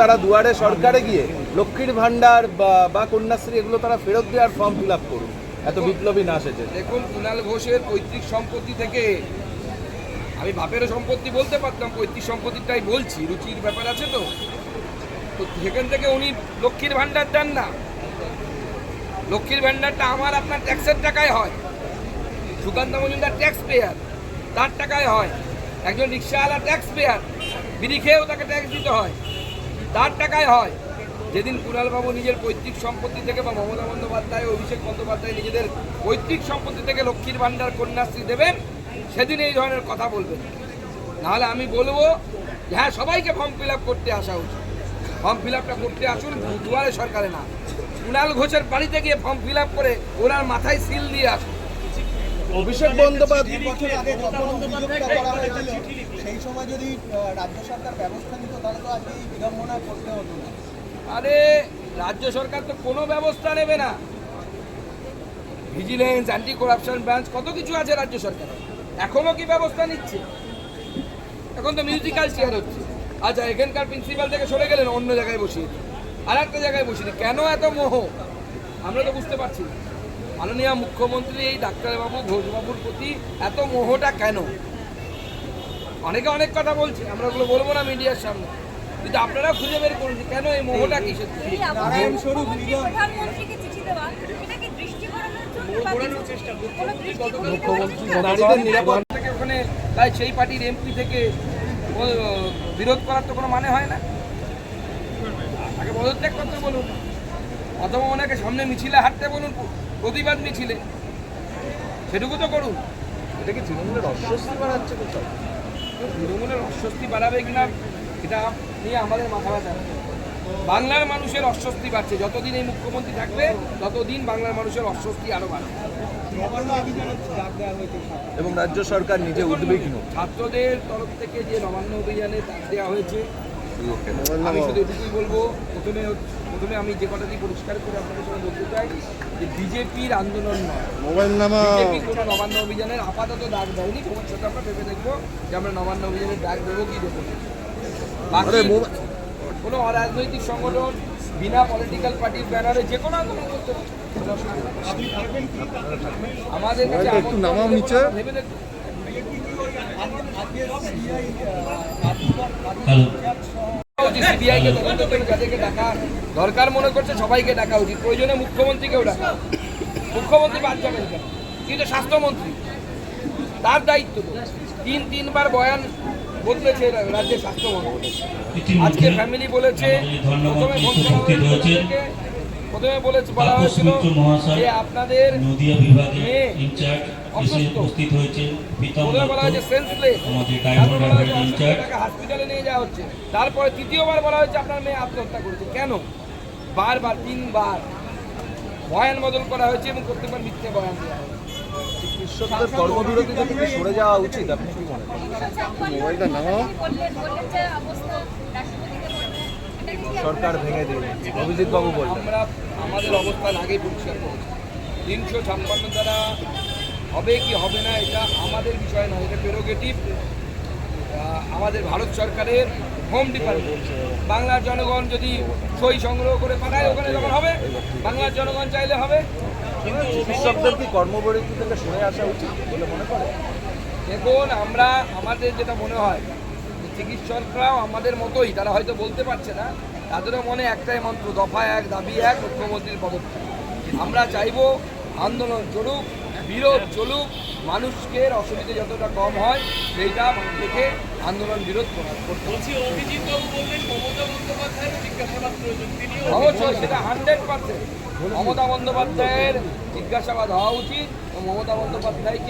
তারা দুয়ারে সরকারে গিয়ে লক্ষ্মীর ভাণ্ডার বা কন্যাশ্রী এগুলো তারা ফেরত দেওয়ার ফর্ম ফিল আপ করুন। এত বিপ্লবী না সেজে। দেখুন কুণাল ঘোষের পৈতৃক সম্পত্তি থেকে আমি বাপেরও সম্পত্তি বলতে পারতাম, পৈতৃক সম্পত্তিটাই বলছি, রুচির ব্যাপার আছে তো। তো সেখান থেকে উনি লক্ষ্মীর ভাণ্ডার দেন না। লক্ষ্মীর ভাণ্ডারটা আমার আপনার ট্যাক্সের টাকায় হয়। সুকান্ত মজুমদার ট্যাক্স পেয়ার তার টাকায় হয়। একজন রিক্সাওয়ালা ট্যাক্স পেয়ার বিড়ি খেয়েও তাকে ট্যাক্স দিতে হয়। তার টাকায় হয়। যেদিন কুণালবাবু নিজের পৈতৃক সম্পত্তি থেকে বা মমতা বন্দ্যোপাধ্যায় অভিষেক বন্দ্যোপাধ্যায় নিজেদের পৈতৃক সম্পত্তি থেকে লক্ষ্মীর ভাণ্ডার, কন্যাশ্রী দেবেন, সেদিন এই ধরনের কথা বলবেন। নাহলে আমি বলব হ্যাঁ সবাইকে ফর্ম ফিল করতে আসা উচিত। ফর্ম ফিল করতে আসুন, দুয়ারে সরকারে না। কুণাল ঘোষের বাড়িতে গিয়ে ফর্ম ফিল করে ওনার মাথায় সিল দিয়ে আসুন। অভিষেক বন্দ্যোপাধ্যায় আগে যখন অভিযোগটা করা হয়েছিল সেই সময় যদি রাজ্য সরকার ব্যবস্থা নিত তাহলে তো আজকে এই বিড়ম্বনা করতে হতো না। আরে রাজ্য সরকার তো কোনো ব্যবস্থা নেবে না। ভিজিলেন্স অ্যান্টি করাপশন ব্রাঞ্চ কত কিছু আছে রাজ্য সরকার। এখনও কি ব্যবস্থা নিচ্ছে? এখন তো মিউজিক্যাল চেয়ার হচ্ছে। আচ্ছা এখানকার প্রিন্সিপাল থেকে সরে গেলেন অন্য জায়গায় বসিয়ে আর একটা জায়গায় বসিয়ে কেন এত মোহ? আমরা তো বুঝতে পারছি না। মাননীয় মুখ্যমন্ত্রী এই ডাক্তারবাবু ঘোষবাবুর প্রতি এত মোহটা কেন? অনেকে অনেক কথা বলছে আমরা ওগুলো বলব না মিডিয়ার সামনে। কিন্তু আপনারা খুঁজে বের করুন কেন এই মোহটা কিসের ওখানে তাই সেই পার্টির এমপি থেকে বিরোধ করার তো কোনো মানে হয় না। তাকে পদত্যাগ করতে বলুন। অথবা ওনাকে সামনে মিছিলে হাঁটতে বলুন প্রতিবাদ মিছিলে। সেটুকু তো করুন। এটা কি তৃণমূলের অস্বস্তি বাড়াচ্ছে কোথাও? তৃণমূলের অস্বস্তি বাড়াবে কিনা এটা নিয়ে আমাদের মাথা ব্যথা। বাংলার মানুষের অস্বস্তি বাড়ছে। যতদিন এই মুখ্যমন্ত্রী থাকবে ততদিন বাংলার মানুষের অস্বস্তি আরও বাড়বে। এবং রাজ্য সরকার নিজে উদ্বিগ্ন। ছাত্রদের তরফ থেকে যে নবান্ন অভিযানে ডাক দেওয়া হয়েছে আমি শুধু এটুকুই বলব প্রথমে প্রথমে আমি যে কথাটি পরিষ্কার করে আপনাদের সঙ্গে বলতে চাই যে বিজেপির আন্দোলন নয়। মোবাইল নামা। বিজেপি কোনো নবান্ন অভিযানের আপাতত ডাক দেয়নি ভবিষ্যতে আমরা ভেবে দেখব যে আমরা নবান্ন অভিযানের ডাক দেবো কি দেবো বাকি কোনো অরাজনৈতিক সংগঠন বিনা পলিটিক্যাল পার্টির ব্যানারে যে কোনো আন্দোলন করতে। আমাদের কাছে একটু নামাও দেবো, ভেবে দেখব তদন্ত করে যাদেরকে ডাকা দরকার মনে করছে সবাইকে ডাকা উচিত। প্রয়োজনে মুখ্যমন্ত্রীকেও ডাকা। মুখ্যমন্ত্রী বাদ যাবেন কেন? কিন্তু স্বাস্থ্যমন্ত্রী। তার দায়িত্ব তিন তিনবার বয়ান বদলেছে রাজ্যের স্বাস্থ্যমন্ত্রী আজকে ফ্যামিলি বলেছে প্রথমে ফোন করা প্রথমে বলেছে বলা হয়েছিল যে আপনাদের মেয়ে ইনচার্জ এসে উপস্থিত প্রীতম হয়েছে আমাদের তারপর ডায়মন্ড হারবারের ইনচার্জ হসপিটালে নিয়ে যাওয়া হচ্ছে। তারপরে তৃতীয়বার বলা হয়েছে আপনার মেয়ে আত্মহত্যা করেছে। কেন? বারবার তিনবার। বয়ান বদল করা হয়েছে এবং প্রত্যেকবার মিথ্যে বয়ান দেওয়া হয়েছে। চিকিৎসকদের কর্মবিরতি থেকে সরে যাওয়া উচিত? আপনি কি মনে করেন? সরকার ভেঙে অভিজিৎ বাবু বললেন। আমরা আমাদের অবস্থান আগেই পরিষ্কার করেছি। তিনশো ছাপ্পান্ন দ্বারা হবে কি হবে না এটা আমাদের বিষয় নয় এটা প্রেরোগেটিভ আমাদের ভারত সরকারের হোম ডিপার্টমেন্ট বাংলার জনগণ যদি সই সংগ্রহ করে পাঠায় ওখানে যখন হবে বাংলার জনগণ চাইলে হবে। চিকিৎসকদের কি কর্মবিরতি থেকে সরে আসা উচিত বলে মনে করেন দেখুন আমরা আমাদের যেটা মনে হয় চিকিৎসকরাও আমাদের মতোই তারা হয়তো বলতে পারছে না তাদেরও মনে একটাই মন্ত্র দফা এক দাবি এক মুখ্যমন্ত্রীর পদক্ষেপ। আমরা চাইব আন্দোলন চলুক বিরোধ চলুক মানুষকে অসুবিধা যতটা কম হয় সেইটা থেকে আন্দোলন বিরোধ করা করতে। অবশ্যই সেটা হান্ড্রেড পার্সেন্ট মমতা বন্দ্যোপাধ্যায়ের জিজ্ঞাসাবাদ হওয়া উচিত মমতা বন্দ্যোপাধ্যায়কে